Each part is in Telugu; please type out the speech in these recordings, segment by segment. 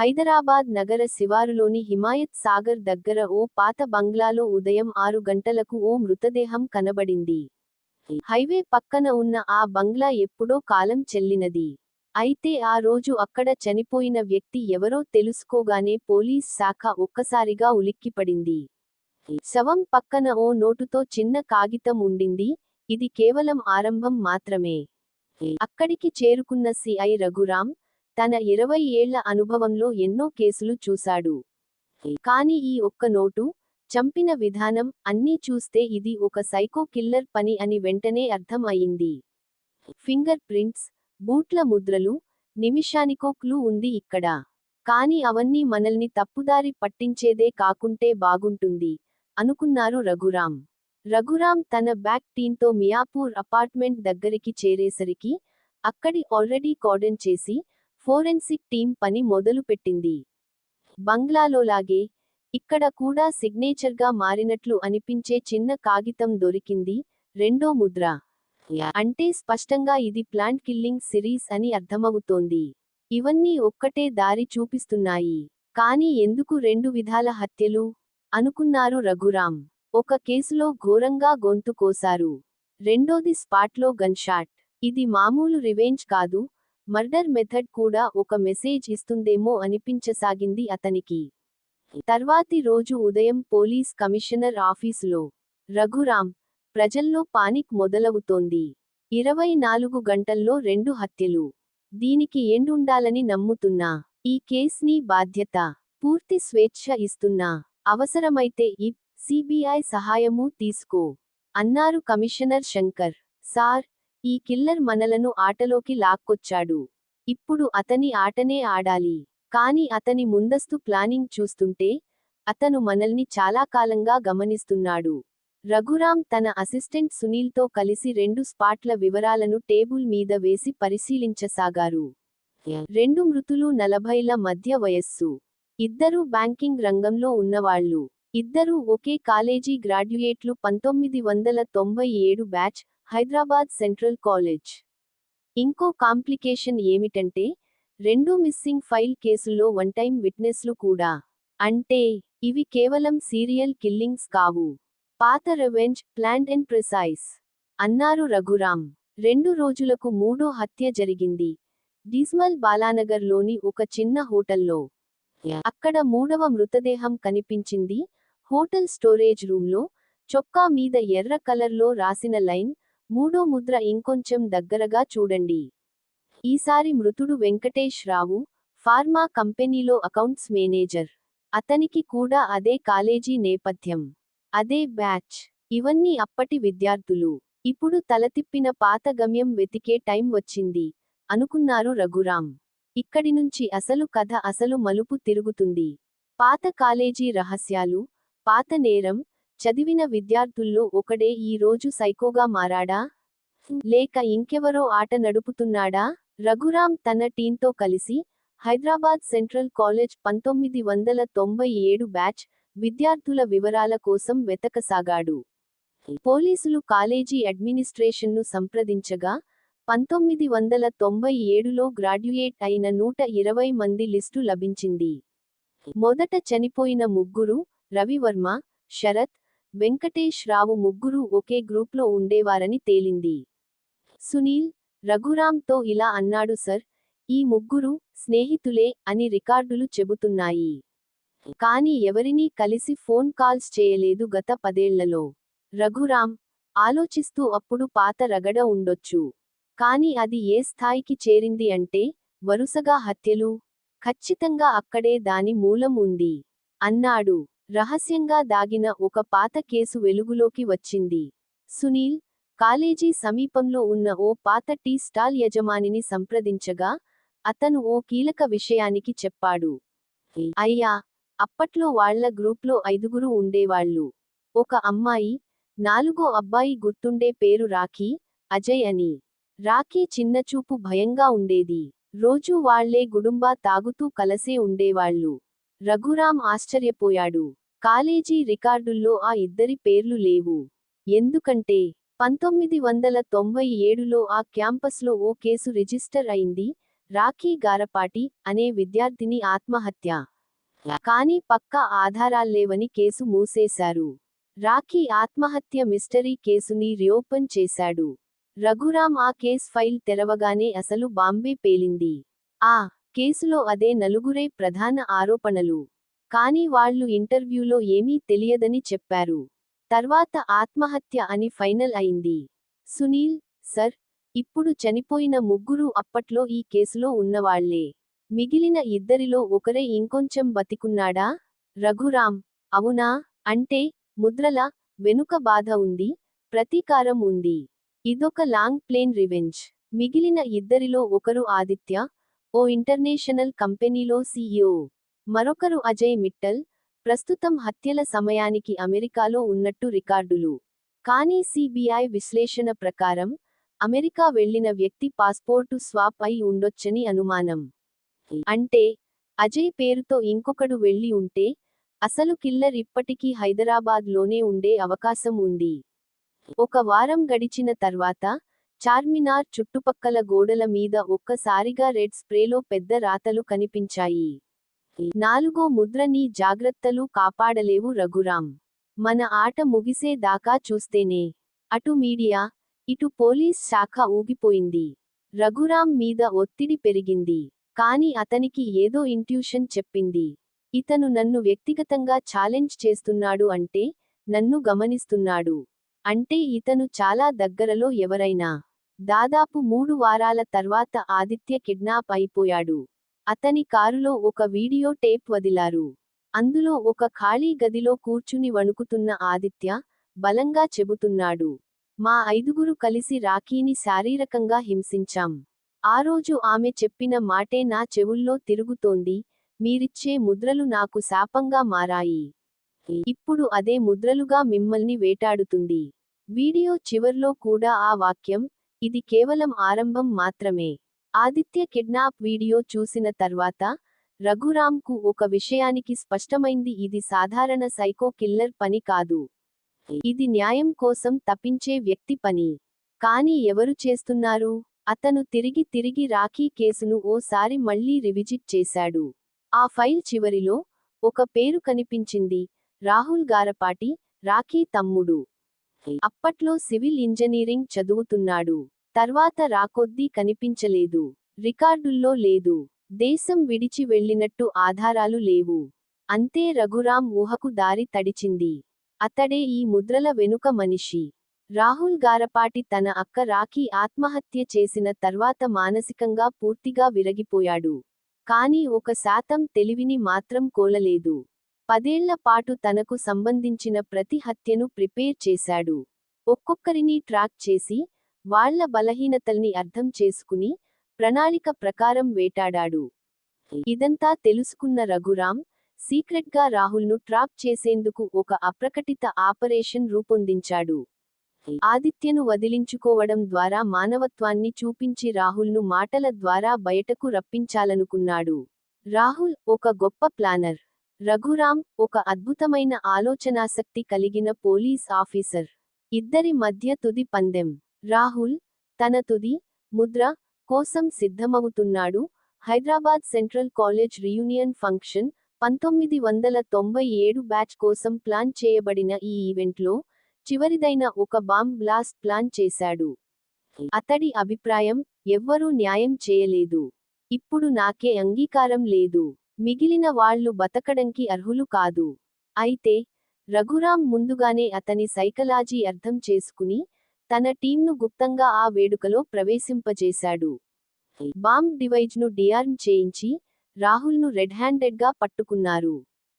హైదరాబాద్ నగర శివారులోని హిమాయత్ సాగర్ దగ్గర ఓ పాత బంగ్లాలో ఉదయం ఆరు గంటలకు ఓ మృతదేహం కనబడింది. హైవే పక్కన ఉన్న ఆ బంగ్లా ఎప్పుడో కాలం చెల్లినది. అయితే ఆ రోజు అక్కడ చనిపోయిన వ్యక్తి ఎవరో తెలుసుకోగానే పోలీస్ శాఖ ఒక్కసారిగా ఉలిక్కిపడింది. శవం పక్కన ఓ నోటుతో చిన్న కాగితం ఉండింది. ఇది కేవలం ఆరంభం మాత్రమే. అక్కడికి చేరుకున్న సిఐ రఘురాం తన ఇరవై ఏళ్ళ అనుభవంలో ఎన్నో కేసులు చూశాడు. కాని ఈ ఒక్క నోటు చంపిన విధానం అన్నీ చూస్తే ఇది ఒక సైకో కిల్లర్ పని అని వెంటనే అర్థం అయింది. ఫింగర్ ప్రింట్స్ బూట్ల ముద్రలు నిమిషానికో క్లూ ఉంది ఇక్కడ. కాని అవన్నీ మనల్ని తప్పుదారి పట్టించేదే కాకుంటే బాగుంటుంది అనుకున్నారు రఘురాం రఘురాం తన బ్యాక్ టీంతో మియాపూర్ అపార్ట్మెంట్ దగ్గరికి చేరేసరికి అక్కడి ఆల్రెడీ కార్డన్ చేసి ఫోరెన్సిక్ టీం పని మొదలుపెట్టింది. బంగ్లాలోలాగే ఇక్కడ కూడా సిగ్నేచర్గా మారినట్లు అనిపించే చిన్న కాగితం దొరికింది రెండో ముద్ర. అంటే స్పష్టంగా ఇది ప్లాంట్ కిల్లింగ్ సిరీస్ అని అర్థమవుతోంది. ఇవన్నీ ఒక్కటే దారి చూపిస్తున్నాయి. కానీ ఎందుకు రెండు విధాల హత్యలు? అనుకున్నారు రఘురాం ఒక కేసులో ఘోరంగా గొంతు కోసారు రెండోది స్పాట్లో గన్షాట్. ఇది మామూలు రివెంజ్ కాదు మర్డర్ మెథడ్ కూడా ఒక మెసేజ్ ఇస్తుందేమో అనిపించసాగింది అతనికి. తర్వాతి రోజు ఉదయం పోలీస్ కమిషనర్ ఆఫీసులో రఘురాం ప్రజల్లో పానిక్ మొదలవుతోంది. ఇరవై నాలుగు గంటల్లో రెండు హత్యలు. దీనికి ఎండుండాలని నమ్ముతున్నా. ఈ కేస్ని బాధ్యత పూర్తి స్వేచ్ఛ ఇస్తున్నా. అవసరమైతే ఈ సిబిఐ సహాయమూ తీసుకో అన్నారు కమిషనర్ శంకర్. సార్ ఈ కిల్లర్ మనలను ఆటలోకి లాక్కొచ్చాడు. ఇప్పుడు అతని ఆటనే ఆడాలి. కాని అతని ముందస్తు ప్లానింగ్ చూస్తుంటే అతను మనల్ని చాలా కాలంగా గమనిస్తున్నాడు. రఘురాం తన అసిస్టెంట్ సునీల్తో కలిసి రెండు స్పాట్ల వివరాలను టేబుల్ మీద వేసి పరిశీలించసాగారు. రెండు మృతులు నలభైల మధ్య వయస్సు. ఇద్దరూ బ్యాంకింగ్ రంగంలో ఉన్నవాళ్ళు ఇద్దరూ ఒకే కాలేజీ గ్రాడ్యుయేట్లు పంతొమ్మిది వందల తొంభై ఏడు బ్యాచ్ హైదరాబాద్ సెంట్రల్ కాలేజ్. ఇంకో కాంప్లికేషన్ ఏమిటంటే రెండు మిస్సింగ్ ఫైల్ కేసుల్లో వన్ టైం విట్నెస్లు కూడా. అంటే ఇవి కేవలం సీరియల్ కిల్లింగ్స్ కావు. పాత రెవెంజ్ ప్లాండ్ అండ్ ప్రిసైజ్. అన్నారు రఘురాం రెండు రోజులకు మూడో హత్య జరిగింది. డిస్మల్ బాలానగర్లోని ఒక చిన్న హోటల్లో. అక్కడ మూడవ మృతదేహం కనిపించింది. హోటల్ స్టోరేజ్ రూమ్లో చొక్కా మీద ఎర్ర కలర్లో రాసిన లైన్ మూడో ముద్ర ఇంకొంచెం దగ్గరగా చూడండి. ఈసారి మృతుడు వెంకటేష్ రావు ఫార్మా కంపెనీలో అకౌంట్స్ మేనేజర్. అతనికి కూడా అదే కాలేజీ నేపథ్యం. అదే బ్యాచ్. ఇవన్నీ అప్పటి విద్యార్థులు. ఇప్పుడు తలతిప్పిన పాత గమ్యం వెతికే టైం వచ్చింది. అనుకున్నారు రఘురాం. ఇక్కడి నుంచి అసలు కథ అసలు మలుపు తిరుగుతుంది. పాత కాలేజీ రహస్యాలు పాత నేరం చదివిన విద్యార్థుల్లో ఒకడే ఈ రోజు సైకోగా మారాడా? లేక ఇంకెవరో ఆట నడుపుతున్నాడా? రఘురామ్ తన టీంతో కలిసి హైదరాబాద్ సెంట్రల్ కాలేజ్ పంతొమ్మిది వందల తొంభై ఏడు బ్యాచ్ విద్యార్థుల వివరాల కోసం వెతకసాగాడు. పోలీసులు కాలేజీ అడ్మినిస్ట్రేషన్ను సంప్రదించగా పంతొమ్మిది వందల తొంభై ఏడులో గ్రాడ్యుయేట్ అయిన నూట ఇరవై మంది లిస్టు లభించింది. మొదట చనిపోయిన ముగ్గురు రవివర్మ శరత్ వెంకటేష్ రావు ముగ్గురూ ఒకే గ్రూప్లో ఉండేవారని తేలింది. సునీల్ రఘురాంతో ఇలా అన్నాడు సర్ ఈ ముగ్గురు స్నేహితులే అని రికార్డులు చెబుతున్నాయి. కాని ఎవరినీ కలిసి ఫోన్ కాల్స్ చేయలేదు గత పదేళ్ళలో. రఘురాం ఆలోచిస్తూ అప్పుడు పాత రగడ ఉండొచ్చు. కాని అది ఏ స్థాయికి చేరింది అంటే వరుసగా హత్యలు ఖచ్చితంగా అక్కడే దాని మూలం ఉంది అన్నాడు. రహస్యంగా దాగిన ఒక పాత కేసు వెలుగులోకి వచ్చింది. సునీల్ కాలేజీ సమీపంలో ఉన్న ఓ పాత టీ స్టాల్ యజమానిని సంప్రదించగా అతను ఓ కీలక విషయానికి చెప్పాడు. అయ్యా అప్పట్లో వాళ్ళ గ్రూప్లో ఐదుగురు ఉండేవాళ్ళు. ఒక అమ్మాయి నాలుగో అబ్బాయి గుర్తుండే పేరు రాఖీ అజయ్ అని. రాఖీ చిన్నచూపు భయంగా ఉండేది. రోజూ వాళ్ళే గుడుంబా తాగుతూ కలసే ఉండేవాళ్ళు. రఘురాం ఆశ్చర్యపోయాడు. కాలేజీ రికార్డుల్లో ఆ ఇద్దరి పేర్లు లేవు. ఎందుకంటే పంతొమ్మిది వందల తొంభై ఏడులో ఆ క్యాంపస్లో ఓ కేసు రిజిస్టర్ అయింది రాఖీ గారపాటి అనే విద్యార్థిని ఆత్మహత్య. కానీ పక్కా ఆధారాల్లేవని కేసు మూసేశారు. రాఖీ ఆత్మహత్య మిస్టరీ కేసుని రియోపెన్ చేశాడు. రఘురాం ఆ కేస్ ఫైల్ తెరవగానే అసలు బాంబే పేలింది. ఆ కేసులో అదే నలుగురే ప్రధాన ఆరోపణలు. కానీ వాళ్ళు ఇంటర్వ్యూలో ఏమీ తెలియదని చెప్పారు. తర్వాత ఆత్మహత్య అని ఫైనల్ అయింది. సునీల్ సర్ ఇప్పుడు చనిపోయిన ముగ్గురు అప్పట్లో ఈ కేసులో ఉన్నవాళ్ళే. మిగిలిన ఇద్దరిలో ఒకరే ఇంకొంచెం బతికున్నాడా? రఘురాం అవునా? అంటే ముద్రల వెనుక బాధ ఉంది ప్రతీకారం ఉంది. ఇదొక లాంగ్ ప్లేన్ రివెంజ్. మిగిలిన ఇద్దరిలో ఒకరు ఆదిత్య ఓ ఇంటర్నేషనల్ కంపెనీలో సీఈఓ. మరొకరు అజయ్ మిట్టల్ ప్రస్తుతం హత్యల సమయానికి అమెరికాలో ఉన్నట్టు రికార్డులు. కానీ సిబిఐ విశ్లేషణ ప్రకారం అమెరికా వెళ్ళిన వ్యక్తి పాస్పోర్టు స్వాప్ అయి ఉండొచ్చని అనుమానం. అంటే అజయ్ పేరుతో ఇంకొకడు వెళ్ళి ఉంటే అసలు కిల్లర్ ఇప్పటికీ హైదరాబాద్లోనే ఉండే అవకాశం ఉంది. ఒక వారం గడిచిన తర్వాత చార్మినార్ చుట్టుపక్కల గోడల మీద ఒక్కసారిగా రెడ్ స్ప్రేలో పెద్ద రాతలు కనిపించాయి. నాలుగో ముద్ర నీ జాగ్రత్తలు కాపాడలేవు రఘురాం. మన ఆట ముగిసే దాకా చూస్తేనే. అటు మీడియా ఇటు పోలీస్ శాఖ ఊగిపోయింది. రఘురాం మీద ఒత్తిడి పెరిగింది. కాని అతనికి ఏదో ఇంట్యూషన్ చెప్పింది. ఇతను నన్ను వ్యక్తిగతంగా ఛాలెంజ్ చేస్తున్నాడు అంటే నన్ను గమనిస్తున్నాడు. అంటే ఇతను చాలా దగ్గరలో ఎవరైనా. దాదాపు మూడు వారాల తర్వాత ఆదిత్య కిడ్నాప్ అయిపోయాడు. అతని కారులో ఒక వీడియో టేప్ వదిలారు. అందులో ఒక ఖాళీ గదిలో కూర్చుని వణుకుతున్న ఆదిత్య బలంగా చెబుతున్నాడు. మా ఐదుగురు కలిసి రాఖీని శారీరకంగా హింసించాం. ఆ రోజు ఆమె చెప్పిన మాటే నా చెవుల్లో తిరుగుతోంది మీరిచ్చే ముద్రలు నాకు శాపంగా మారాయి. ఇప్పుడు అదే ముద్రలుగా మిమ్మల్ని వేటాడుతుంది. వీడియో చివర్లో కూడా ఆ వాక్యం ఇది కేవలం ఆరంభం మాత్రమే. ఆదిత్య కిడ్నాప్ వీడియో చూసిన తర్వాత రఘురామ్కు ఒక విషయానికి స్పష్టమైంది ఇది సాధారణ సైకో కిల్లర్ పని కాదు. ఇది న్యాయం కోసం తప్పించే వ్యక్తి పని. కాని ఎవరు చేస్తున్నారు? అతను తిరిగి తిరిగి రాఖీ కేసును ఓసారి మళ్ళీ రివిజిట్ చేశాడు. ఆ ఫైల్ చివరిలో ఒక పేరు కనిపించింది రాహుల్ గారపాటి రాఖీ తమ్ముడు. అప్పట్లో సివిల్ ఇంజనీరింగ్ చదువుతున్నాడు. తర్వాత రాకొద్దీ కనిపించలేదు. రికార్డుల్లో లేదు. దేశం విడిచి వెళ్ళినట్టు ఆధారాలు లేవు. అంతే రఘురాం ఊహకు దారి తడిచింది. అతడే ఈ ముద్రల వెనుక మనిషి. రాహుల్ గారపాటి తన అక్క రాఖీ ఆత్మహత్య చేసిన తర్వాత మానసికంగా పూర్తిగా విరగిపోయాడు. కాని ఒక శాతం తెలివిని మాత్రం కోలలేదు. పదేళ్ళ పాటు తనకు సంబంధించిన ప్రతి హత్యను ప్రిపేర్ చేశాడు. ఒక్కొక్కరిని ట్రాక్ చేసి వాళ్ళ బలహీనతల్ని అర్థం చేసుకుని ప్రణాళిక ప్రకారం వేటాడాడు. ఇదంతా తెలుసుకున్న రఘురాం సీక్రెట్గా రాహుల్ను ట్రాప్ చేసేందుకు ఒక అప్రకటిత ఆపరేషన్ రూపొందించాడు. ఆదిత్యను వదిలించుకోవడం ద్వారా మానవత్వాన్ని చూపించి రాహుల్ను మాటల ద్వారా బయటకు రప్పించాలనుకున్నాడు. రాహుల్ ఒక గొప్ప ప్లానర్. రఘురాం ఒక అద్భుతమైన ఆలోచనాశక్తి కలిగిన పోలీస్ ఆఫీసర్. ఇద్దరి మధ్య తుది పందెం. రాహుల్ తన తుది ముద్ర కోసం సిద్ధమవుతున్నాడు. Hyderabad central college reunion function పంతొమ్మిది వందల తొంభై ఏడు బ్యాచ్ కోసం ప్లాన్ చేయబడిన ఈ ఈవెంట్లో చివరిదైన ఒక బాంబ్ బ్లాస్ట్ ప్లాన్ చేశాడు. అతడి అభిప్రాయం ఎవ్వరూ న్యాయం చేయలేదు. ఇప్పుడు నాకే అంగీకారం లేదు. మిగిలిన వాళ్ళు బతకడంకి అర్హులు కాదు. అయితే రఘురాం ముందుగానే అతని సైకలాజీ అర్థం చేసుకుని తన టీంను గుప్తంగా ఆ వేడుకలో ప్రవేశింపజేశాడు. బాంబ్ డివైజ్ను డియార్మ్ చేయించి రాహుల్ను రెడ్ హ్యాండెడ్గా పట్టుకున్నారు.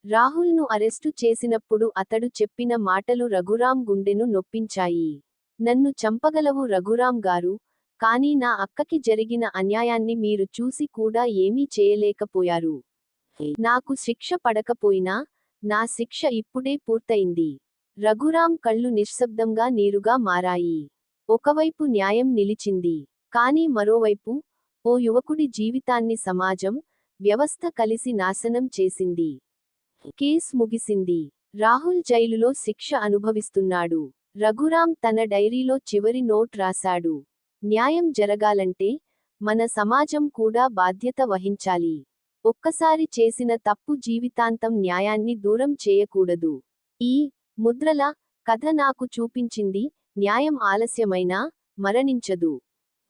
రాహుల్ను అరెస్టు చేసినప్పుడు అతడు చెప్పిన మాటలు రఘురాం గుండెను నొప్పించాయి. నన్ను చంపగలవు రఘురాం గారు కానీ నా అక్కకి జరిగిన అన్యాయాన్ని మీరు చూసి కూడా ఏమీ చేయలేకపోయారు. నాకు శిక్ష పడకపోయినా నా శిక్ష ఇప్పుడే పూర్తయింది. రఘురాం కళ్ళు నిశ్శబ్దంగా నీరుగా మారాయి. ఒకవైపు న్యాయం నిలిచింది. కానీ మరోవైపు ఓ యువకుడి జీవితాన్ని సమాజం వ్యవస్థ కలిసి నాశనం చేసింది. కేస్ ముగిసింది. రాహుల్ జైలులో శిక్ష అనుభవిస్తున్నాడు. రఘురాం తన డైరీలో చివరి నోట్ రాశాడు. న్యాయం జరగాలంటే మన సమాజం కూడా బాధ్యత వహించాలి. ఒక్కసారి చేసిన తప్పు జీవితాంతం న్యాయాన్ని దూరం చేయకూడదు. ఈ ముద్రల కథ నాకు చూపించింది. న్యాయం ఆలస్యమైనా మరణించదు.